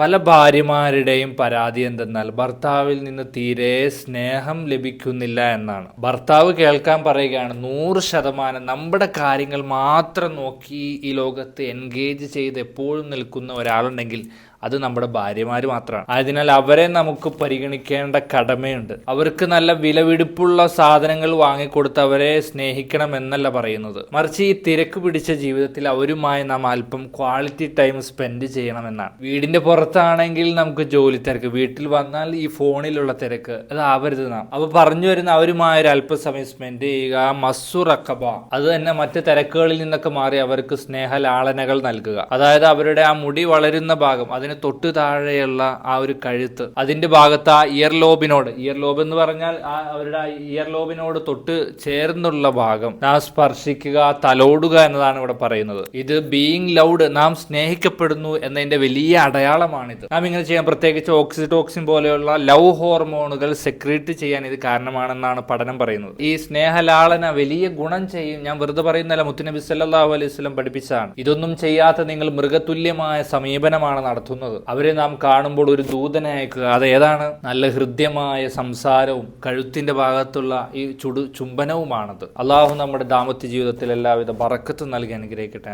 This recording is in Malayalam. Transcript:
പല ഭാര്യമാരുടെയും പരാതി എന്തെന്നാൽ ഭർത്താവിൽ നിന്ന് തീരെ സ്നേഹം ലഭിക്കുന്നില്ല എന്നാണ്. ഭർത്താവ് കേൾക്കാൻ പറയുകയാണ് നൂറ് ശതമാനം നമ്മുടെ കാര്യങ്ങൾ മാത്രം നോക്കി ഈ ലോകത്ത് എൻഗേജ് ചെയ്ത് എപ്പോഴും നിൽക്കുന്ന ഒരാളുണ്ടെങ്കിൽ അത് നമ്മുടെ ഭാര്യമാർ മാത്രമാണ് ആയതിനാൽ അവരെ നമുക്ക് പരിഗണിക്കേണ്ട കടമയുണ്ട്. അവർക്ക് നല്ല വിലപിടിപ്പുള്ള സാധനങ്ങൾ വാങ്ങിക്കൊടുത്ത് അവരെ സ്നേഹിക്കണം എന്നല്ല പറയുന്നത്. മറിച്ച് ഈ തിരക്ക് പിടിച്ച ജീവിതത്തിൽ അവരുമായി നാം അല്പം ക്വാളിറ്റി ടൈം സ്പെൻഡ് ചെയ്യണമെന്നാണ്. വീടിന്റെ പുറത്താണെങ്കിൽ നമുക്ക് ജോലി തിരക്ക് വീട്ടിൽ വന്നാൽ ഈ ഫോണിലുള്ള തിരക്ക് അത് ആവരുത് നാം. അപ്പൊ പറഞ്ഞു വരുന്ന അവരുമായ ഒരു അല്പസമയം സ്പെൻഡ് ചെയ്യുക മസ്സു റക്കബ അത് തന്നെ മറ്റ് തിരക്കുകളിൽ നിന്നൊക്കെ മാറി അവർക്ക് സ്നേഹലാളനകൾ നൽകുക. അതായത് അവരുടെ ആ മുടി വളരുന്ന ഭാഗം അതിന് തൊട്ട് താഴെയുള്ള ആ ഒരു കഴുത്ത്. അതിന്റെ ഭാഗത്ത് ആ ഇയർ ലോബിനോട് ഇയർ ലോബ് എന്ന് പറഞ്ഞാൽ ആ അവരുടെ ഇയർ ലോബിനോട് തൊട്ട് ചേർന്നുള്ള ഭാഗം. നാം സ്പർശിക്കുക തലോടുക എന്നതാണ് ഇവിടെ പറയുന്നത്. ഇത് ബീയിങ് ലൗഡ് നാം സ്നേഹിക്കപ്പെടുന്നു എന്നതിന്റെ വലിയ അടയാളമാണിത്. നാം ഇങ്ങനെ ചെയ്യാൻ പ്രത്യേകിച്ച് ഓക്സിറ്റോക്സിൻ പോലെയുള്ള ലവ് ഹോർമോണുകൾ സെക്രീറ്റ് ചെയ്യാൻ ഇത് കാരണമാണെന്നാണ് പഠനം പറയുന്നത്. ഈ സ്നേഹലാളന വലിയ ഗുണം ചെയ്യും. ഞാൻ വെറുതെ പറയുന്നല്ല മുത്തുനബി സല്ലാഹു അലൈഹി സ്വലം പഠിപ്പിച്ചതാണ്. ഇതൊന്നും ചെയ്യാത്ത നിങ്ങൾ മൃഗതുല്യമായ സമീപനമാണ് നടത്തുന്നത്. അവരെ നാം കാണുമ്പോൾ ഒരു ദൂതനെ അയക്കുക. അത് ഏതാണ്? നല്ല ഹൃദ്യമായ സംസാരവും കഴുത്തിന്റെ ഭാഗത്തുള്ള ഈ ചുടു ചുംബനവുമാണത്. അള്ളാഹു നമ്മുടെ ദാമ്പത്യ ജീവിതത്തിൽ എല്ലാവിധ ബറക്കത്തും നൽകി അനുഗ്രഹിക്കട്ടെ.